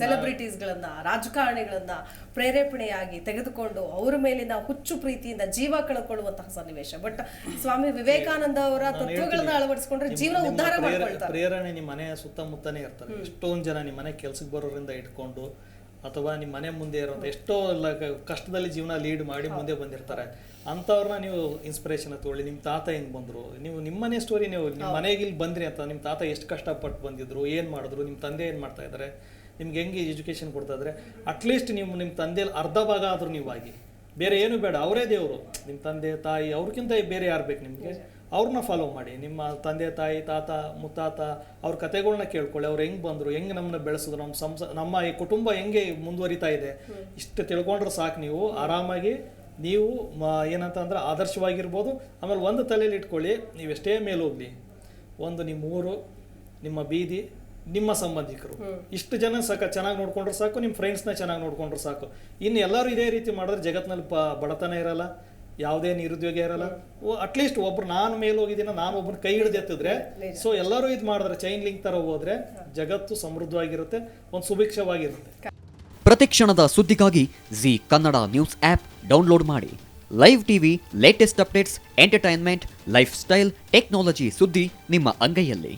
ಸೆಲೆಬ್ರಿಟೀಸ್ಗಳನ್ನ ರಾಜಕಾರಣಿಗಳನ್ನ ಪ್ರೇರೇಪಣೆಯಾಗಿ ತೆಗೆದುಕೊಂಡು ಅವರ ಮೇಲಿನ ಹುಚ್ಚು ಪ್ರೀತಿಯಿಂದ ಜೀವ ಕಳ್ಕೊಳ್ಳುವಂತಹ ಸನ್ನಿವೇಶ. ಬಟ್ ಸ್ವಾಮಿ ವಿವೇಕಾನಂದ ಅವರ ತತ್ವಗಳನ್ನ ಅಳವಡಿಸಿಕೊಂಡ್ರೆ ಜೀವನ ಉದ್ಧಾರ ಮಾಡ್ಕೊಳ್ತಾರೆ. ಪ್ರೇರಣೆ ನಿಮ್ಮ ಮನೆಯ ಸುತ್ತಮುತ್ತನೇ ಇರ್ತಾರೆ ಎಷ್ಟೊಂದು ಜನ ನಿಮ್ಮ ಮನೆ ಕೆಲ್ಸಕ್ಕೆ ಬರೋರಿಂದ ಇಟ್ಕೊಂಡು ಅಥವಾ ನಿಮ್ಮ ಮನೆ ಮುಂದೆ ಇರುವಂತ ಎಷ್ಟೋ ಕಷ್ಟದಲ್ಲಿ ಜೀವನ ಲೀಡ್ ಮಾಡಿ ಮುಂದೆ ಬಂದಿರ್ತಾರೆ. ಅಂಥವ್ರನ್ನ ನೀವು ಇನ್ಸ್ಪಿರೇಷನ್ ತಗೊಳ್ಳಿ ನಿಮ್ಮ ತಾತ ಹೆಂಗ್ ಬಂದ್ರು? ನೀವು ನಿಮ್ಮನೆ ಸ್ಟೋರಿ ನೀವು ನಿಮ್ಮ ಮನೆಗೆ ಇಲ್ಲಿ ಬಂದ್ರಿ ಅಂತ ನಿಮ್ಮ ತಾತ ಎಷ್ಟು ಕಷ್ಟಪಟ್ಟು ಬಂದಿದ್ರು ಏನು ಮಾಡಿದ್ರು ನಿಮ್ಮ ತಂದೆ ಏನು ಮಾಡ್ತಾ ಇದ್ದಾರೆ ನಿಮ್ಗೆ ಹೆಂಗೆ ಎಜುಕೇಶನ್ ಕೊಡ್ತಾ ಇದ್ರೆ ಅಟ್ಲೀಸ್ಟ್ ನೀವು ನಿಮ್ಮ ತಂದೆಯಲ್ಲಿ ಅರ್ಧ ಭಾಗ ಆದರೂ ನೀವು ಆಗಿ. ಬೇರೆ ಏನು ಬೇಡ, ಅವರೇ ದೇವರು. ನಿಮ್ಮ ತಂದೆ, ತಾಯಿ ಅವ್ರಿಗಿಂತ ಬೇರೆ ಯಾರು ಬೇಕು ನಿಮಗೆ? ಅವ್ರನ್ನ ಫಾಲೋ ಮಾಡಿ. ನಿಮ್ಮ ತಂದೆ, ತಾಯಿ, ತಾತ, ಮುತ್ತಾತ, ಅವ್ರ ಕತೆಗಳ್ನ ಕೇಳ್ಕೊಳ್ಳಿ. ಅವ್ರು ಹೆಂಗೆ ಬಂದರು, ಹೆಂಗೆ ನಮ್ಮನ್ನ ಬೆಳೆಸಿದ್ರು, ನಮ್ಮ ಸಂಸ, ನಮ್ಮ ಈ ಕುಟುಂಬ ಹೆಂಗೆ ಮುಂದುವರಿತಾ ಇದೆ, ಇಷ್ಟು ತಿಳ್ಕೊಂಡ್ರೆ ಸಾಕು ನೀವು. ಆರಾಮಾಗಿ ನೀವು ಮ- ಏನಂತಂದ್ರೆ ಆದರ್ಶವಾಗಿರ್ಬೋದು. ಆಮೇಲೆ ಒಂದು ತಲೆಯಲ್ಲಿ ಇಟ್ಕೊಳ್ಳಿ ನೀವು ಎಷ್ಟೇ ಮೇಲೆ ಹೋಗಲಿ. ಒಂದು ನಿಮ್ಮ ಊರು ನಿಮ್ಮ ಬೀದಿ ನಿಮ್ಮ ಸಂಬಂಧಿಕರು. ಇಷ್ಟು ಜನ ಸಾಕ ಚೆನ್ನಾಗಿ ನೋಡ್ಕೊಂಡ್ರೆ ಸಾಕು ನಿಮ್ಮ ಫ್ರೆಂಡ್ಸ್ನ ಚೆನ್ನಾಗಿ ನೋಡ್ಕೊಂಡ್ರೆ ಸಾಕು. ಇನ್ನು ಎಲ್ಲರೂ ಇದೇ ರೀತಿ ಮಾಡಿದ್ರೆ ಜಗತ್ತಿನಲ್ಲಿ ಪ ಬಡತನ ಇರಲ್ಲ ಯಾವುದೇ ನಿರುದ್ಯೋಗ ಇರಲ್ಲ. ಅಟ್ಲೀಸ್ಟ್ ಒಬ್ರು ನಾನು ಮೇಲೆ ಹೋಗಿದ್ದೀನ ನಾನು ಒಬ್ಬರು ಕೈ ಹಿಡಿದು ಎತ್ತಿದ್ರೆ ಸೊ ಎಲ್ಲರೂ ಇದು ಮಾಡಿದ್ರೆ ಚೈನ್ ಲಿಂಕ್ ಥರ ಹೋದ್ರೆ ಜಗತ್ತು ಸಮೃದ್ಧವಾಗಿರುತ್ತೆ ಒಂದು ಸುಭಿಕ್ಷವಾಗಿರುತ್ತೆ. ಪ್ರತಿಕ್ಷಣದ ಸುದ್ದಿಗಾಗಿ Zee Kannada news app download ಮಾಡಿ. Live TV latest updates entertainment lifestyle technology ಸುದ್ದಿ ನಿಮ್ಮ ಅಂಗೈಯಲ್ಲಿ.